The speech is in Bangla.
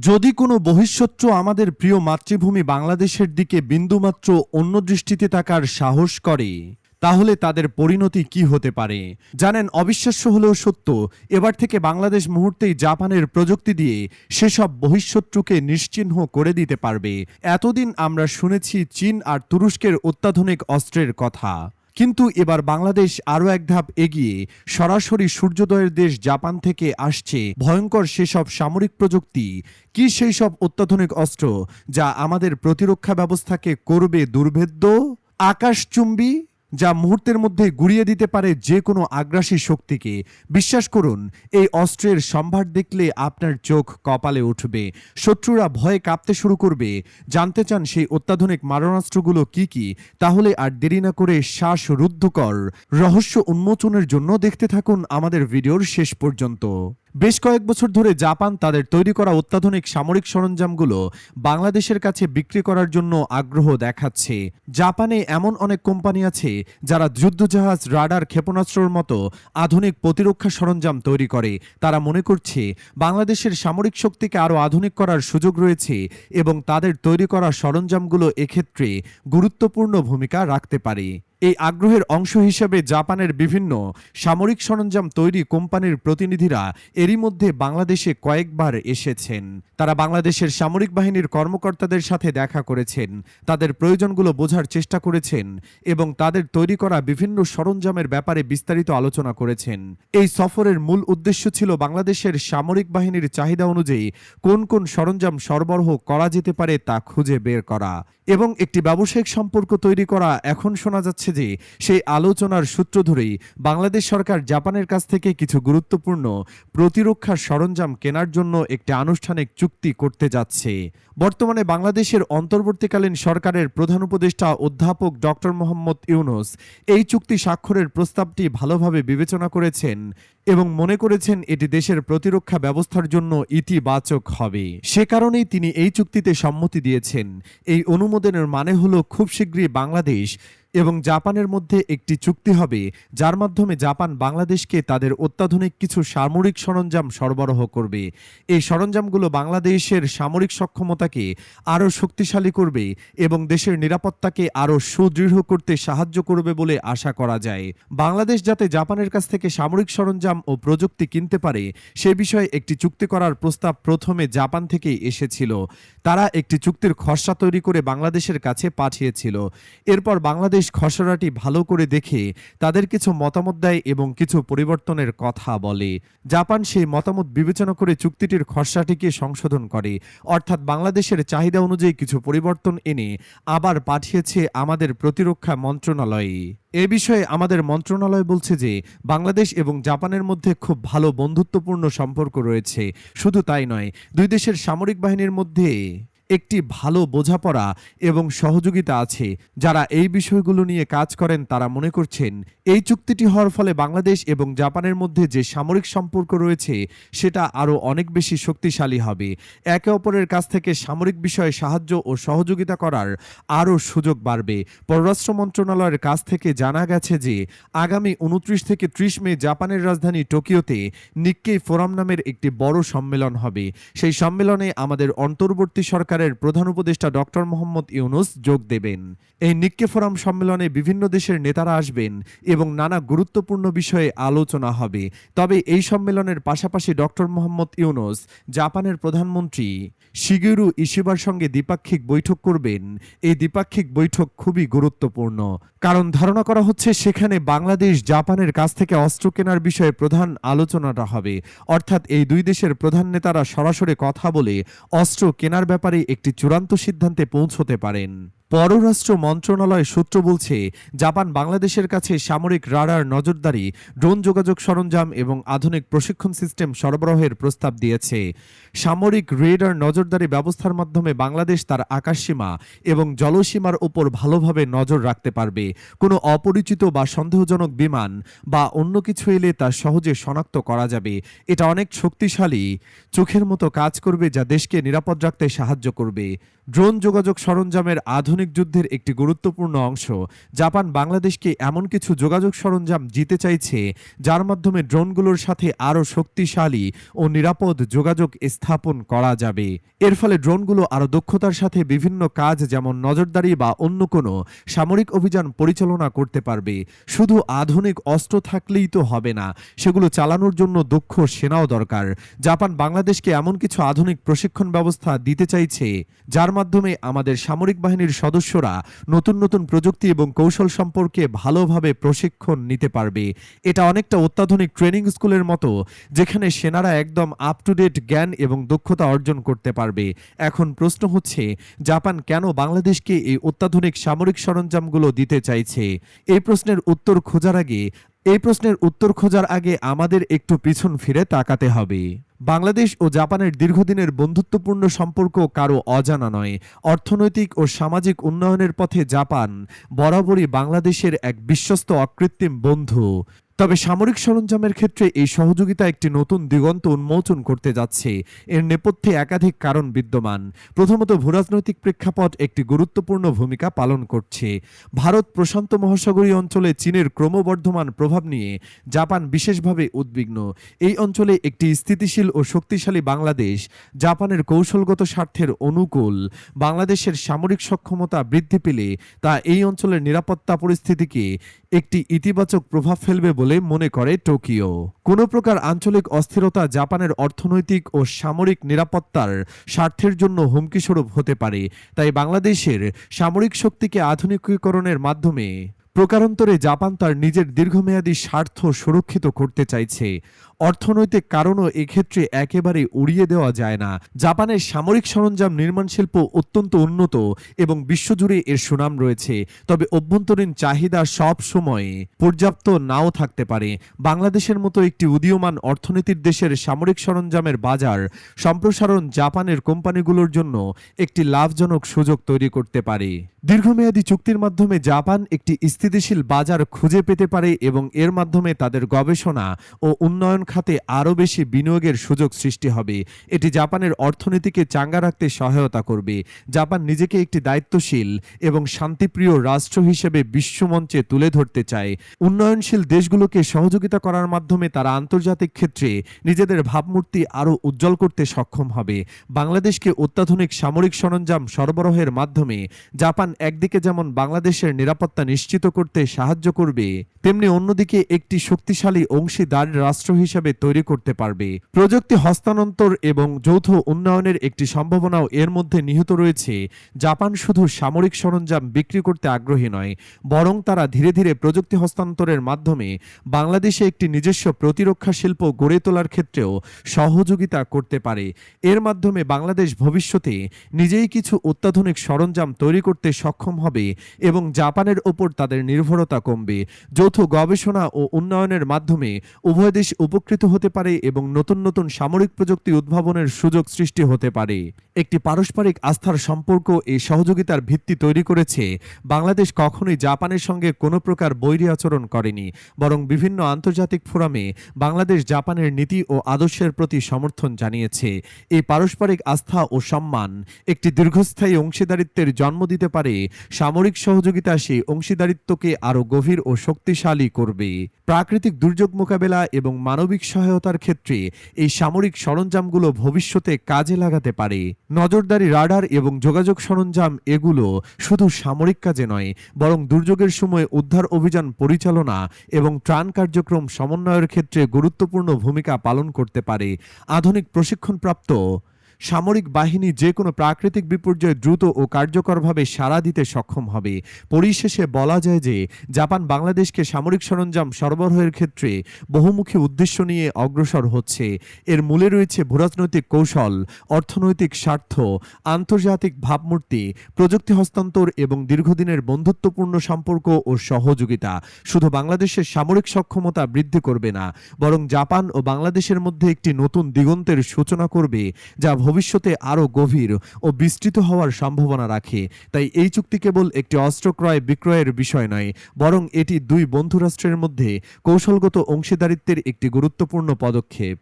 যদি কোনো বহিঃশত্রু আমাদের প্রিয় মাতৃভূমি বাংলাদেশের দিকে বিন্দুমাত্র অন্য দৃষ্টিতে তাকার সাহস করে, তাহলে তাদের পরিণতি কি হতে পারে? জানেন, অবিশ্বাস্য হলেও সত্য, এবার থেকে বাংলাদেশ মুহূর্তেই জাপানের প্রযুক্তি দিয়ে সেসব বহিঃশত্রুকে নিশ্চিহ্ন করে দিতে পারবে। এতদিন আমরা শুনেছি চীন আর তুরস্কের অত্যাধুনিক অস্ত্রের কথা। কিন্তু এবার বাংলাদেশ আরও এক ধাপ এগিয়ে সরাসরি সূর্যোদয়ের দেশ জাপান থেকে আসছে। ভয়ঙ্কর সেসব সামরিক প্রযুক্তি, কি সেই সব অত্যাধুনিক অস্ত্র যা আমাদের প্রতিরক্ষা ব্যবস্থাকে করবে দুর্ভেদ্য? আকাশচুম্বী যা মুহূর্তের মধ্যে গুড়িয়ে দিতে পারে যে কোনো আগ্রাসী শক্তিকে। বিশ্বাস করুন, এই অস্ত্রের সম্ভার দেখলে আপনার চোখ কপালে উঠবে। শত্রুরা ভয়ে কাঁপতে শুরু করবে। জানতে চান সেই অত্যাধুনিক মারণাস্ত্রগুলো কি কি? তাহলে আর দেরি না করে শ্বাস রুদ্ধকর। রহস্য উন্মোচনের জন্য দেখতে থাকুন আমাদের ভিডিওর শেষ পর্যন্ত। বেশ কয়েক বছর ধরে জাপান তাদের তৈরি করা অত্যাধুনিক সামরিক সরঞ্জামগুলো বাংলাদেশের কাছে বিক্রি করার জন্য আগ্রহ দেখাচ্ছে। জাপানে এমন অনেক কোম্পানি আছে যারা যুদ্ধজাহাজ, রাডার, ক্ষেপণাস্ত্রর মতো আধুনিক প্রতিরক্ষা সরঞ্জাম তৈরি করে। তারা মনে করছে বাংলাদেশের সামরিক শক্তিকে আরও আধুনিক করার সুযোগ রয়েছে এবং তাদের তৈরি করা সরঞ্জামগুলো এক্ষেত্রে গুরুত্বপূর্ণ ভূমিকা রাখতে পারে। এই আগ্রহের অংশ হিসেবে জাপানের বিভিন্ন সামরিক সরঞ্জাম তৈরি কোম্পানির প্রতিনিধিরা এরই মধ্যে বাংলাদেশে কয়েকবার এসেছেন। তারা বাংলাদেশের সামরিক বাহিনীর কর্মকর্তাদের সাথে দেখা করেছেন, তাদের প্রয়োজনগুলো বোঝার চেষ্টা করেছেন এবং তাদের তৈরি করা বিভিন্ন সরঞ্জামের ব্যাপারে বিস্তারিত আলোচনা করেছেন। এই সফরের মূল উদ্দেশ্য ছিল বাংলাদেশের সামরিক বাহিনীর চাহিদা অনুযায়ী কোন কোন সরঞ্জাম সরবরাহ করা যেতে পারে তা খুঁজে বের করা এবং একটি ব্যবসায়িক সম্পর্ক তৈরি করা। এখন শোনা যাচ্ছে যে, সেই আলোচনার সূত্র ধরেই বাংলাদেশ সরকার জাপানের কাছ থেকে কিছু গুরুত্বপূর্ণ প্রতিরক্ষার সরঞ্জাম কেনার জন্য একটি আনুষ্ঠানিক চুক্তি করতে যাচ্ছে। বর্তমানে বাংলাদেশের অন্তর্বর্তীকালীন সরকারের প্রধান উপদেষ্টা অধ্যাপক ডক্টর মোহাম্মদ ইউনুস এই চুক্তি স্বাক্ষরের প্রস্তাবটি ভালোভাবে বিবেচনা করেছেন এবং মনে করেছেন এটি দেশের প্রতিরক্ষা ব্যবস্থার জন্য ইতিবাচক হবে। সে কারণেই তিনি এই চুক্তিতে সম্মতি দিয়েছেন। এই অনুমোদনের মানে হলো খুব শীঘ্রই বাংলাদেশ এবং জাপানের মধ্যে একটি চুক্তি হবে, যার মাধ্যমে জাপান বাংলাদেশকে তাদের অত্যাধুনিক কিছু সামরিক সরঞ্জাম সরবরাহ করবে। এই সরঞ্জামগুলো বাংলাদেশের সামরিক সক্ষমতাকে আরও শক্তিশালী করবে এবং দেশের নিরাপত্তাকে আরও সুদৃঢ় করতে সাহায্য করবে বলে আশা করা যায়। বাংলাদেশ যাতে জাপানের কাছ থেকে সামরিক সরঞ্জাম ও প্রযুক্তি কিনতে পারে, সে বিষয়ে একটি চুক্তি করার প্রস্তাব প্রথমে জাপান থেকেই এসেছিল। তারা একটি চুক্তির খসড়া তৈরি করে বাংলাদেশের কাছে পাঠিয়েছিল। এরপর বাংলাদেশ খসড়াটি ভালো করে দেখে তাদের কিছু মতামত দেয় এবং কিছু পরিবর্তনের কথা বলে। জাপান সেই মতামত বিবেচনা করে চুক্তিটির খসড়াটিকে সংশোধন করে। অর্থাৎ বাংলাদেশের চাহিদা অনুযায়ী কিছু পরিবর্তন এনে আবার পাঠিয়েছে আমাদের প্রতিরক্ষা মন্ত্রণালয়ে। এ বিষয়ে আমাদের মন্ত্রণালয় বলছে যে, বাংলাদেশ এবং জাপানের মধ্যে খুব ভালো বন্ধুত্বপূর্ণ সম্পর্ক রয়েছে। শুধু তাই নয়, দুই দেশের সামরিক বাহিনীর মধ্যে একটি ভালো বোঝাপড়া এবং সহযোগিতা আছে। যারা এই বিষয়গুলো নিয়ে কাজ করেন, তারা মনে করছেন এই চুক্তিটি হওয়ার ফলে বাংলাদেশ এবং জাপানের মধ্যে যে সামরিক সম্পর্ক রয়েছে, সেটা আরও অনেক বেশি শক্তিশালী হবে। একে অপরের কাছ থেকে সামরিক বিষয়ে সাহায্য ও সহযোগিতা করার আরও সুযোগ বাড়বে। পররাষ্ট্র মন্ত্রণালয়ের কাছ থেকে জানা গেছে যে, আগামী উনত্রিশ থেকে ত্রিশ মে জাপানের রাজধানী টোকিওতে নিক্কেই ফোরাম নামের একটি বড় সম্মেলন হবে। সেই সম্মেলনে আমাদের অন্তর্বর্তী সরকারের প্রধান উপদেষ্টা ডক্টর মোহাম্মদ ইউনুস যোগ দেবেন। এই নিক্কে ফোরাম সম্মেলনে বিভিন্ন দেশের নেতারা আসবেন এবং নানা গুরুত্বপূর্ণ বিষয়ে আলোচনা হবে। তবে এই সম্মেলনের পাশাপাশি ডক্টর মোহাম্মদ ইউনুস, জাপানের প্রধানমন্ত্রী শিগিরু ইশিবার সঙ্গে দ্বিপাক্ষিক বৈঠক করবেন। এই দ্বিপাক্ষিক বৈঠক খুবই গুরুত্বপূর্ণ। কারণ ধারণা করা হচ্ছে সেখানে বাংলাদেশ জাপানের কাছ থেকে অস্ত্র কেনার বিষয়ে প্রধান আলোচনাটা হবে। অর্থাৎ এই দুই দেশের প্রধান নেতারা সরাসরি কথা বলে অস্ত্র কেনার ব্যাপারে একটি চূড়ান্ত সিদ্ধান্তে পৌঁছতে পারেন। পররাষ্ট্র মন্ত্রণালয় সূত্র বলছে, জাপান বাংলাদেশের কাছে সামরিক রাডার নজরদারি, ড্রোন যোগাযোগ সরঞ্জাম এবং আধুনিক প্রশিক্ষণ সিস্টেম সরবরাহের প্রস্তাব দিয়েছে। সামরিক রেডার নজরদারি ব্যবস্থার মাধ্যমে বাংলাদেশ তার আকাশসীমা এবং জলসীমার উপর ভালোভাবে নজর রাখতে পারবে। কোনো অপরিচিত বা সন্দেহজনক বিমান বা অন্য কিছু এলে তা সহজে শনাক্ত করা যাবে। এটা অনেক শক্তিশালী, চোখের মতো কাজ করবে যা দেশকে নিরাপদ রাখতে সাহায্য করবে। ড্রোন যোগাযোগ সরঞ্জামের আধুনিক যুদ্ধের একটি গুরুত্বপূর্ণ অংশ। জাপান বাংলাদেশকে এমন কিছু যোগাযোগ সরঞ্জাম জিতে চাইছে, যার মাধ্যমে ড্রোনগুলোর সাথে আরও শক্তিশালী ও নিরাপদ যোগাযোগ স্থাপন করা যাবে। এর ফলে ড্রোনগুলো আরও দক্ষতার সাথে বিভিন্ন কাজ যেমন নজরদারি বা অন্য কোনো সামরিক অভিযান পরিচালনা করতে পারবে। শুধু আধুনিক অস্ত্র থাকলেই তো হবে না, সেগুলো চালানোর জন্য দক্ষ সেনাও দরকার। জাপান বাংলাদেশকে এমন কিছু আধুনিক প্রশিক্ষণ ব্যবস্থা দিতে চাইছে, যার মাধ্যমে আমাদের সামরিক বাহিনীর সদস্যরা নতুন নতুন প্রযুক্তি এবং কৌশল সম্পর্কে ভালোভাবে প্রশিক্ষণ নিতে পারবে। এটা অনেকটা অত্যাধুনিক ট্রেনিং স্কুলের মতো, যেখানে সেনারা একদম আপ টু ডেট জ্ঞান এবং দক্ষতা অর্জন করতে পারবে। এখন প্রশ্ন হচ্ছে, জাপান কেন বাংলাদেশকে এই অত্যাধুনিক সামরিক সরঞ্জামগুলো দিতে চাইছে? এই প্রশ্নের উত্তর খোঁজার আগে এই প্রশ্নের উত্তর খোঁজার আগে আমাদের একটু পিছন ফিরে তাকাতে হবে। বাংলাদেশ ও জাপানের দীর্ঘদিনের বন্ধুত্বপূর্ণ সম্পর্ক কারও অজানা নয়। অর্থনৈতিক ও সামাজিক উন্নয়নের পথে জাপান বরাবরই বাংলাদেশের এক বিশ্বস্ত অকৃত্রিম বন্ধু। তবে সামরিক সরঞ্জামের ক্ষেত্রে এই সহযোগিতা একটি নতুন দিগন্ত উন্মোচন করতে যাচ্ছে। এর নেপথ্যে একাধিক কারণ বিদ্যমান। প্রথমত, ভূরাজনৈতিক প্রেক্ষাপট একটি গুরুত্বপূর্ণ ভূমিকা পালন করছে। ভারত প্রশান্ত মহাসাগরীয় অঞ্চলে চীনের ক্রমবর্ধমান প্রভাব নিয়ে জাপান বিশেষভাবে উদ্বিগ্ন। এই অঞ্চলে একটি স্থিতিশীল ও শক্তিশালী বাংলাদেশ, জাপানের কৌশলগত স্বার্থের অনুকূল। বাংলাদেশের সামরিক সক্ষমতা বৃদ্ধি পেলে তা এই অঞ্চলের নিরাপত্তা পরিস্থিতিকে একটি ইতিবাচক প্রভাব ফেলবে বলে মনে করে টোকিও। কোনো প্রকার আঞ্চলিক অস্থিরতা জাপানের অর্থনৈতিক ও সামরিক নিরাপত্তার স্বার্থের জন্য হুমকিস্বরূপ হতে পারে, তাই বাংলাদেশের সামরিক শক্তিকে আধুনিকীকরণের মাধ্যমে প্রকারান্তরে জাপান তার নিজের দীর্ঘমেয়াদী স্বার্থ সুরক্ষিত করতে চাইছে। অর্থনৈতিক কারণও এক্ষেত্রে একেবারে উড়িয়ে দেওয়া যায় না। জাপানের সামরিক সরঞ্জাম নির্মাণ শিল্প অত্যন্ত উন্নত এবং বিশ্বজুড়ে এর সুনাম রয়েছে। তবে অভ্যন্তরীণ চাহিদা সব সময় পর্যাপ্ত নাও থাকতে পারে। বাংলাদেশের মতো একটি উদীয়মান অর্থনীতির দেশের সামরিক সরঞ্জামের বাজার সম্প্রসারণ জাপানের কোম্পানিগুলোর জন্য একটি লাভজনক সুযোগ তৈরি করতে পারে। দীর্ঘমেয়াদী চুক্তির মাধ্যমে জাপান একটি স্থিতিশীল বাজার খুঁজে পেতে পারে এবং এর মাধ্যমে তাদের গবেষণা ও উন্নয়ন খাতে আরও বেশি বিনিয়োগের সুযোগ সৃষ্টি হবে। এটি জাপানের অর্থনীতিকে চাঙ্গা রাখতে সহায়তা করবে। জাপান নিজেকে একটি দায়িত্বশীল এবং শান্তিপ্রিয় রাষ্ট্র হিসেবে বিশ্বমঞ্চে তুলে ধরতে চায়। উন্নয়নশীল দেশগুলোকে সহযোগিতা করার মাধ্যমে তারা আন্তর্জাতিক ক্ষেত্রে নিজেদের ভাবমূর্তি আরও উজ্জ্বল করতে সক্ষম হবে। বাংলাদেশকে অত্যাধুনিক সামরিক সরঞ্জাম সরবরাহের মাধ্যমে জাপান একদিকে যেমন বাংলাদেশের নিরাপত্তা নিশ্চিত করতে সাহায্য করবে, তেমনি অন্যদিকে একটি শক্তিশালী অংশীদার রাষ্ট্র হিসেবে তৈরি করতে পারবে। প্রযুক্তি হস্তান্তর এবং যৌথ উন্নয়নের একটি সম্ভাবনাও এর মধ্যে নিহিত রয়েছে। জাপান শুধু সামরিক সরঞ্জাম বিক্রি করতে আগ্রহী নয়, বরং তারা ধীরে ধীরে প্রযুক্তি হস্তান্তরের মাধ্যমে বাংলাদেশে একটি নিজস্ব প্রতিরক্ষা শিল্প গড়ে তোলার ক্ষেত্রেও সহযোগিতা করতে পারে। এর মাধ্যমে বাংলাদেশ ভবিষ্যতে নিজেই কিছু অত্যাধুনিক সরঞ্জাম তৈরি করতে সক্ষম হবে এবং জাপানের ওপর তাদের নির্ভরতা কমবে। যৌথ গবেষণা ও উন্নয়নের মাধ্যমে উভয় দেশ উপকৃত হতে পারে এবং নতুন নতুন সামরিক প্রযুক্তি উদ্ভাবনের সুযোগ সৃষ্টি হতে পারে। একটি পারস্পরিক আস্থার সম্পর্ক এই সহযোগিতার ভিত্তি তৈরি করেছে। বাংলাদেশ কখনোই জাপানের সঙ্গে কোনো প্রকার বৈরী আচরণ করেনি, বরং বিভিন্ন আন্তর্জাতিক ফোরামে বাংলাদেশ জাপানের নীতি ও আদর্শের প্রতি সমর্থন জানিয়েছে। এই পারস্পরিক আস্থা ও সম্মান একটি দীর্ঘস্থায়ী অংশীদারিত্বের জন্ম দিতে পারে। সামরিক সহযোগিতা সেই অংশীদারিত্বকে আরও গভীর ও শক্তিশালী করবে। প্রাকৃতিক দুর্যোগ মোকাবেলা এবং মানবিক সহায়তার ক্ষেত্রে এই সামরিক সরঞ্জামগুলো ভবিষ্যতে কাজে লাগাতে পারে। নজরদারি রাডার এবং যোগাযোগ সরঞ্জাম এগুলো শুধু সামরিক কাজে নয়, বরং দুর্যোগের সময় উদ্ধার অভিযান পরিচালনা এবং ত্রাণ কার্যক্রম সমন্বয়ের ক্ষেত্রে গুরুত্বপূর্ণ ভূমিকা পালন করতে পারে। আধুনিক প্রশিক্ষণপ্রাপ্ত সামরিক বাহিনী যে কোনো প্রাকৃতিক বিপর্যয়ে দ্রুত ও কার্যকরভাবে সাড়া দিতে সক্ষম হবে। পরিশেষে বলা যায় যে, জাপান বাংলাদেশকে সামরিক সরঞ্জাম সরবরাহের ক্ষেত্রে বহুমুখী উদ্দেশ্য নিয়ে অগ্রসর হচ্ছে। এর মূলে রয়েছে ভূরাজনৈতিক কৌশল, অর্থনৈতিক স্বার্থ, আন্তর্জাতিক ভাবমূর্তি, প্রযুক্তি হস্তান্তর এবং দীর্ঘদিনের বন্ধুত্বপূর্ণ সম্পর্ক ও সহযোগিতা। শুধু বাংলাদেশের সামরিক সক্ষমতা বৃদ্ধি করবে না, বরং জাপান ও বাংলাদেশের মধ্যে একটি নতুন দিগন্তের সূচনা করবে, যা ভবিষ্যতে আরও গভীর ও বিস্তৃত হওয়ার সম্ভাবনা রাখে। তাই এই চুক্তি কেবল একটি অস্ত্র ক্রয় বিক্রয়ের বিষয় নয়, বরং এটি দুই বন্ধুরাষ্ট্রের মধ্যে কৌশলগত অংশীদারিত্বের একটি গুরুত্বপূর্ণ পদক্ষেপ।